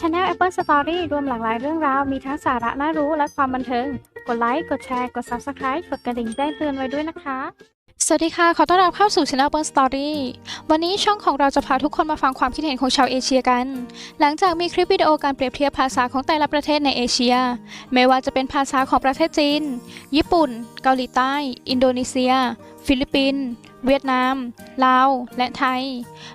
Channel Apple Story รวมหลากหลายเรื่องราว มีทั้งสาระน่ารู้และความบันเทิง กดไลค์ กดแชร์ กด Subscribe กดกระดิ่งแจ้งเตือนไว้ด้วยนะคะ สวัสดีค่ะ ขอต้อนรับเข้าสู่ Channel Burn Story วันนี้ช่องของเราจะพาทุกคนมาฟังความคิดเห็นของชาวเอเชียกัน หลังจากมีคลิปวิดีโอการเปรียบเทียบภาษาของแต่ละประเทศในเอเชีย ไม่ว่าจะเป็นภาษาของประเทศจีน ญี่ปุ่น เกาหลีใต้ อินโดนีเซีย ฟิลิปปินส์เวียดนาม ลาว และไทย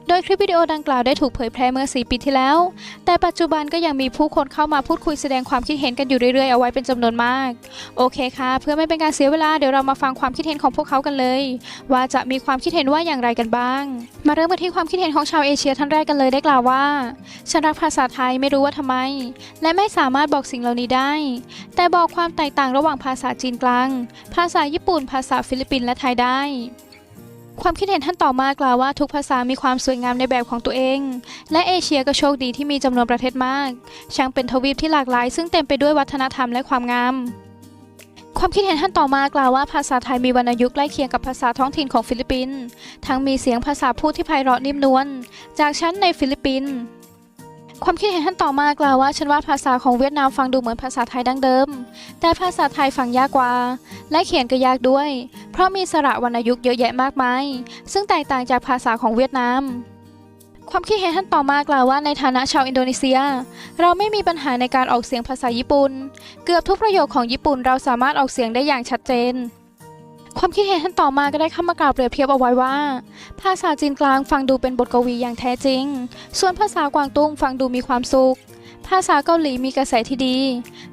โดยคลิปวิดีโอดังกล่าวได้ถูกเผยแพร่เมื่อ 4 ปีที่แล้ว แต่ปัจจุบันก็ยังมีผู้คนเข้ามาพูดคุยแสดงความคิดเห็นกันอยู่เรื่อยๆ เอาไว้เป็นจำนวนมาก โอเคค่ะ เพื่อไม่เป็นการเสียเวลาเดี๋ยวเรามาฟังความคิดเห็นของพวกเขากันเลย ว่าจะมีความคิดเห็นว่าอย่างไรกันบ้าง มาเริ่มกันที่ความคิดเห็นของชาวเอเชียท่านแรกกันเลยได้กล่าวว่าฉันรักภาษาไทยไม่รู้ว่าทำไม และไม่สามารถบอกสิ่งเหล่านี้ได้ แต่บอกความแตกต่างระหว่างภาษาจีนกลาง ภาษาญี่ปุ่น ภาษาฟิลิปปินส์และไทยได้ความคิดเห็นท่านต่อมากล่าวว่าทุกภาษามีความสวยงามในแบบของตัวเอง และเอเชียก็โชคดีที่มีจำนวนประเทศมาก ช่างเป็นทวีปที่หลากหลาย ซึ่งเต็มไปด้วยวัฒนธรรมและความงาม ความคิดเห็นท่านต่อมากล่าวว่าภาษาไทยมีวรรณยุกต์ใกล้เคียงกับภาษาท้องถิ่นของฟิลิปปินส์ ทั้งมีเสียงภาษาพูดที่ไพเราะนิ่มนวลจากชั้นในฟิลิปปินส์ ความคิดเห็นท่านต่อมากล่าวว่าฉันว่าภาษาของเวียดนามฟังดูเหมือนภาษาไทยดั้งเดิม แต่ภาษาไทยฟังยากกว่า และเขียนก็ยากด้วย เพราะมีสระวรรณยุกต์เยอะแยะมากมาย ซึ่งแตกต่างจากภาษาของเวียดนามความคิดเห็นท่านต่อมากล่าวว่าในฐานะชาวอินโดนีเซีย เราไม่มีปัญหาในการออกเสียงภาษาญี่ปุ่น เกือบทุกประโยคของญี่ปุ่นเราสามารถออกเสียงได้อย่างชัดเจน ความคิดเห็นท่านต่อมาก็ได้เข้ามากล่าวเปรียบเทียบเอาไว้ว่า ภาษาจีนกลางฟังดูเป็นบทกวีอย่างแท้จริง ส่วนภาษากวางตุ้งฟังดูมีความสุข ภาษาเกาหลีมีกระแสที่ดี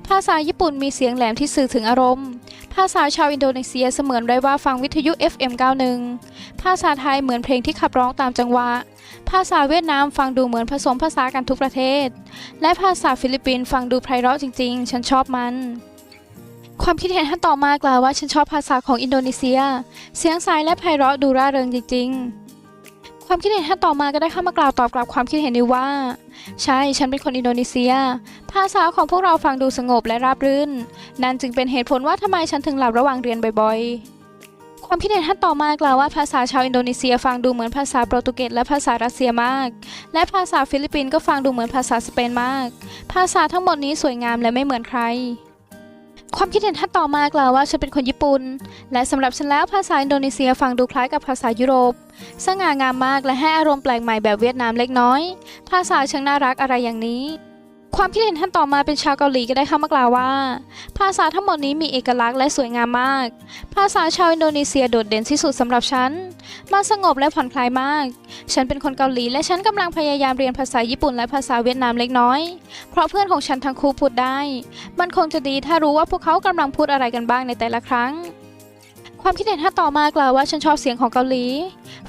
ภาษาญี่ปุ่นมีเสียงแหลมที่สื่อถึงอารมณ์ ภาษาชาวอินโดนีเซียเสมือนได้ว่าฟังวิทยุ FM 91 ภาษาไทยเหมือนเพลงที่ขับร้องตามจังหวะ ภาษาเวียดนามฟังดูเหมือนผสมภาษากันทุกประเทศ และภาษาฟิลิปปินส์ฟังดูไพเราะจริง ๆ ฉันชอบมัน ความคิดเห็นท่านต่อมากล่าวว่าฉันชอบภาษาของอินโดนีเซีย เสียงใสและไพเราะดูร่าเริงจริง ๆ ความคิดเห็นท่านต่อมาก็ได้เข้ามากล่าวตอบกลับความคิดเห็นนี้ว่า ใช่ฉันเป็นคนอินโดนีเซีย ภาษาของพวกเราฟังดูสงบและราบรื่น นั่นจึงเป็นเหตุผลว่าทำไมฉันถึงหลับระหว่างเรียนบ่อยๆ ความคิดเห็นท่านต่อมากล่าวว่าภาษาชาวอินโดนีเซียฟังดูเหมือนภาษาโปรตุเกสและภาษารัสเซียมาก และภาษาฟิลิปปินส์ก็ฟังดูเหมือนภาษาสเปนมาก ภาษาทั้งหมดนี้สวยงามและไม่เหมือนใคร ความคิดเห็นท่านต่อมากล่าวว่าฉันเป็นคนญี่ปุ่น และสำหรับฉันแล้วภาษาอินโดนีเซียฟังดูคล้ายกับภาษายุโรป สง่างามมากและให้อารมณ์แปลกใหม่แบบเวียดนามเล็กน้อย ภาษาช่างน่ารักอะไรอย่างนี้ ความคิดเห็นท่านต่อมาเป็นชาวเกาหลีก็ได้เข้ามากล่าวว่า ภาษาทั้งหมดนี้มีเอกลักษณ์และสวยงามมาก ภาษาชาวอินโดนีเซียโดดเด่นที่สุดสำหรับฉันมันสงบและผ่อนคลายมาก ฉันเป็นคนเกาหลีและฉันกำลังพยายามเรียนภาษาญี่ปุ่นและภาษาเวียดนามเล็กน้อย เพราะเพื่อนของฉันทั้งคู่พูดได้ มันคงจะดีถ้ารู้ว่าพวกเขากำลังพูดอะไรกันบ้างในแต่ละครั้งความคิดเห็นท่านต่อมากล่าวว่าฉันชอบเสียงของเกาหลี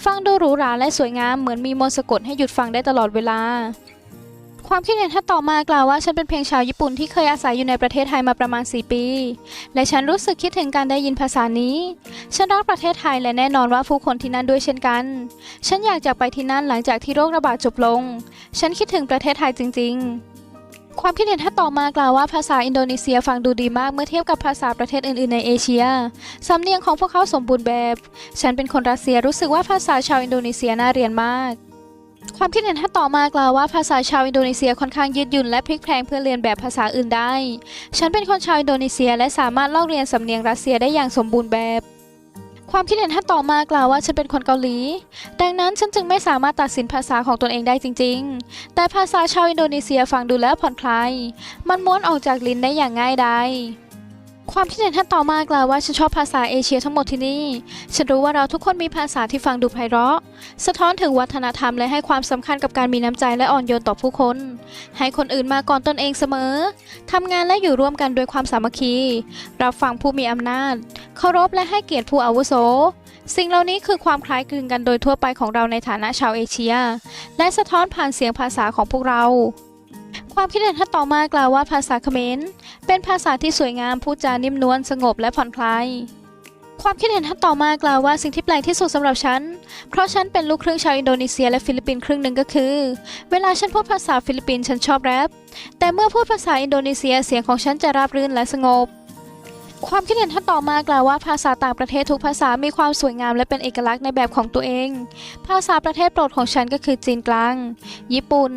ฟังดูหรูหราและสวยงามเหมือนมีมนต์สะกดให้หยุดฟังได้ตลอดเวลา ความคิดเห็นท่านต่อมากล่าวว่าฉันเป็นเพียงชาวญี่ปุ่นที่เคยอาศัยอยู่ในประเทศไทยมาประมาณ 4 ปี และฉันรู้สึกคิดถึงการได้ยินภาษานี้ ฉันรักประเทศไทยและแน่นอนว่าผู้คนที่นั่นด้วยเช่นกัน ฉันอยากจะไปที่นั่นหลังจากที่โรคระบาดจบลง ฉันคิดถึงประเทศไทยจริง ๆความคิดเห็นท่านต่อมากล่าวว่าภาษาอินโดนีเซียฟังดูดีมากเมื่อเทียบกับภาษาประเทศอื่น ๆ ในเอเชีย สำเนียงของพวกเขาสมบูรณ์แบบ ฉันเป็นคนรัสเซียรู้สึกว่าภาษาชาวอินโดนีเซียน่าเรียนมาก ความคิดเห็นท่านต่อมากล่าวว่าภาษาชาวอินโดนีเซียค่อนข้างยืดหยุ่นและพลิกแพลงเพื่อเรียนแบบภาษาอื่นได้ ฉันเป็นคนชาวอินโดนีเซียและสามารถเลอกเรียนสำเนียงรัสเซียได้อย่างสมบูรณ์แบบ ความคิดเห็นท่านต่อมากล่าวว่าฉันเป็นคนเกาหลี ดังนั้นฉันจึงไม่สามารถตัดสินภาษาของตนเองได้จริง ๆ แต่ภาษาชาวอินโดนีเซียฟังดูแล้วผ่อนคลาย มันม้วนออกจากลิ้นได้อย่างง่ายดาย ความคิดเห็นท่านต่อมากล่าวว่าฉันชอบภาษาเอเชียทั้งหมดที่นี่ ฉันรู้ว่าเราทุกคนมีภาษาที่ฟังดูไพเราะ สะท้อนถึงวัฒนธรรมและให้ความสำคัญกับการมีน้ำใจและอ่อนโยนต่อผู้คน ให้คนอื่นมาก่อนตนเองเสมอทำงานและอยู่ร่วมกันโดยความสามัคคี รับฟังผู้มีอำนาจ เคารพและให้เกียรติผู้อาวุโส สิ่งเหล่านี้คือความคล้ายคลึงกันโดยทั่วไปของเราในฐานะชาวเอเชีย และสะท้อนผ่านเสียงภาษาของพวกเรา ความคิดเห็นท่านต่อมากล่าวว่าภาษาเขมรเป็นภาษาที่สวยงามพูดจานิ่มนวลสงบและผ่อนคลายความคิดเห็นท่านต่อมากล่าวว่าสิ่งที่แปลกที่สุดสำหรับฉัน เพราะฉันเป็นลูกครึ่งชาวอินโดนีเซียและฟิลิปปินส์ครึ่งหนึ่งก็คือ เวลาฉันพูดภาษาฟิลิปปินส์ฉันชอบแรปแต่เมื่อพูดภาษาอินโดนีเซียเสียงของฉันจะราบรื่นและสงบ ความคิดเห็นท่านต่อมากล่าวว่าภาษาต่างประเทศทุกภาษา มีความสวยงามและเป็นเอกลักษณ์ในแบบของตัวเอง ภาษาประเทศโปรดของฉันก็คือจีนกลาง ญี่ปุ่น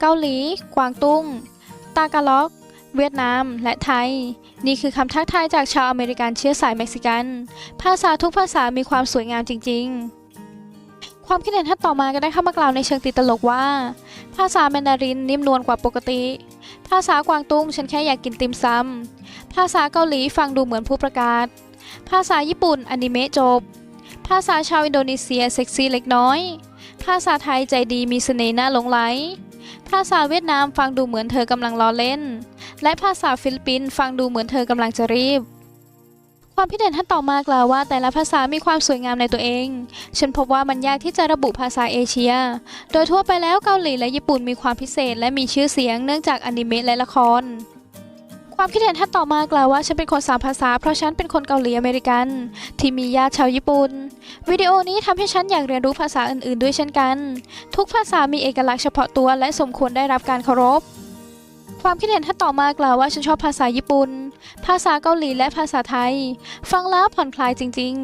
เกาหลี กวางตุ้ง ตากาล็อก เวียดนาม และไทย นี่คือคำทักทายจากชาวอเมริกันเชื้อสายเม็กซิกัน ภาษาทุกภาษามีความสวยงามจริง ๆ ความคิดเห็นท่านต่อมาก็ได้เข้ามากล่าวในเชิงติดตลกว่า ภาษาแมนดารินนิ่มนวลกว่าปกติ ภาษากวางตุ้งฉันแค่อยากกินติมซำภาษาเกาหลีฟังดูเหมือนผู้ประกาศ ภาษาญี่ปุ่นอนิเมะจบ ภาษาชาวอินโดนีเซียเซ็กซี่เล็กน้อย ภาษาไทยใจดีมีเสน่ห์น่าหลงไหล ภาษาเวียดนามฟังดูเหมือนเธอกำลังล้อเล่น และภาษาฟิลิปปินส์ฟังดูเหมือนเธอกำลังจะรีบ ความคิดเห็นท่านต่อมากล่าวว่า แต่ละภาษามีความสวยงามในตัวเอง ฉันพบว่ามันยากที่จะระบุภาษาเอเชีย โดยทั่วไปแล้วเกาหลีและญี่ปุ่นมีความพิเศษและมีชื่อเสียงเนื่องจากอนิเมะและละครความคิดเห็นท่านต่อมากล่าวว่าฉันเป็นคนสามภาษาเพราะฉันเป็นคนเกาหลีอเมริกัน ที่มีญาติชาวญี่ปุ่น วิดีโอนี้ทำให้ฉันอยากเรียนรู้ภาษาอื่นๆ ด้วยเช่นกัน ทุกภาษามีเอกลักษณ์เฉพาะตัวและสมควรได้รับการเคารพ ความคิดเห็นท่านต่อมากล่าวว่าฉันชอบภาษาญี่ปุ่น ภาษาเกาหลีและภาษาไทย ฟังแล้วผ่อนคลายจริง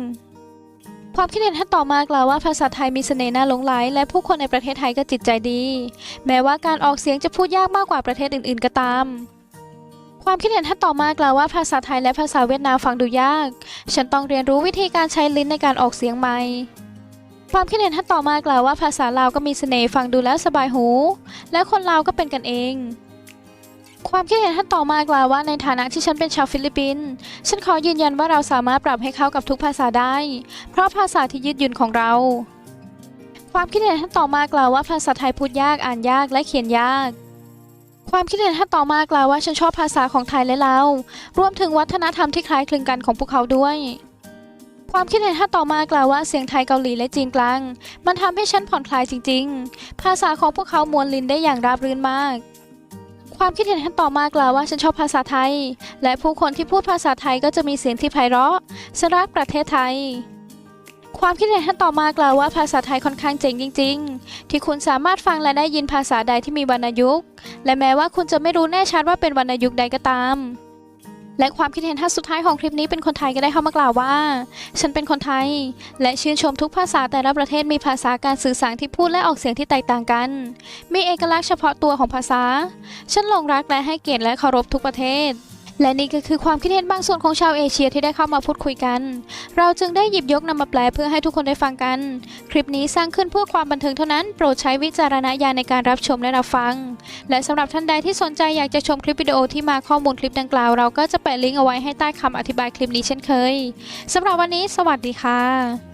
ๆ ความคิดเห็นท่านต่อมากล่าวว่าภาษาไทยมีเสน่ห์น่าหลงไหลและผู้คนในประเทศไทยก็จิตใจดี แม้ว่าการออกเสียงจะพูดยากมากกว่าประเทศอื่น ๆ ก็ตาม ความคิดเห็นท่านต่อมากล่าวว่าภาษาไทยและภาษาเวียดนามฟังดูยาก ฉันต้องเรียนรู้วิธีการใช้ลิ้นในการออกเสียงใหม่ความคิดเห็นท่านต่อมากล่าวว่าภาษาลาวก็มีเสน่ห์ฟังดูแล้วสบายหู และคนลาวก็เป็นกันเอง ความคิดเห็นท่านต่อมากล่าวว่าในฐานะที่ฉันเป็นชาวฟิลิปปินส์ฉันขอยืนยันว่าเราสามารถปรับให้เข้ากับทุกภาษาได้ เพราะภาษาที่ยืดหยุ่นของเรา ความคิดเห็นท่านต่อมากล่าวว่าภาษาไทยพูดยากอ่านยากและเขียนยาก ความคิดเห็นท่านต่อมากล่าวว่าฉันชอบภาษาของไทยและลารวมถึงวัฒนธรรมที่คล้ายคลึงกันของพวกเขาด้วย ความคิดเห็นท่านต่อมากล่าวว่าเสียงไทยเกาหลีและจีนกลาง มันทำให้ฉันผ่อนคลายจริง ๆ ภาษาของพวกเขามวลลินได้อย่างราบรื่นมาก ความคิดเห็นท่านต่อมากล่าวว่าฉันชอบภาษาไทย และผู้คนที่พูดภาษาไทยก็จะมีเสียงที่ไพเราะฉันรักประเทศไทย ความคิดเห็นท่านต่อมากล่าวว่าภาษาไทยค่อนข้างเจ๋งจริง ๆ ที่คุณสามารถฟังและได้ยินภาษาใดที่มีวรรณยุกต์ และแม้ว่าคุณจะไม่รู้แน่ชัดว่าเป็นวรรณยุกต์ใดก็ตาม และความคิดเห็นท่านสุดท้ายของคลิปนี้เป็นคนไทยก็ได้เข้ามากล่าวว่า ฉันเป็นคนไทย และชื่นชมทุกภาษาแต่ละประเทศมีภาษาการสื่อสารที่พูดและออกเสียงที่แตกต่างกัน มีเอกลักษณ์เฉพาะตัวของภาษา ฉันหลงรักและให้เกียรติและเคารพทุกประเทศ และนี่ก็คือความคิดเห็นบางส่วนของชาวเอเชียที่ได้เข้ามาพูดคุยกัน เราจึงได้หยิบยกนำมาแปลเพื่อให้ทุกคนได้ฟังกัน คลิปนี้สร้างขึ้นเพื่อความบันเทิงเท่านั้น โปรดใช้วิจารณญาณในการรับชมและรับฟัง และสำหรับท่านใดที่สนใจอยากจะชมคลิปวิดีโอที่มาข้อมูลคลิปดังกล่าว เราก็จะแปะลิงก์เอาไว้ให้ใต้คำอธิบายคลิปนี้เช่นเคยสำหรับวันนี้ สวัสดีค่ะ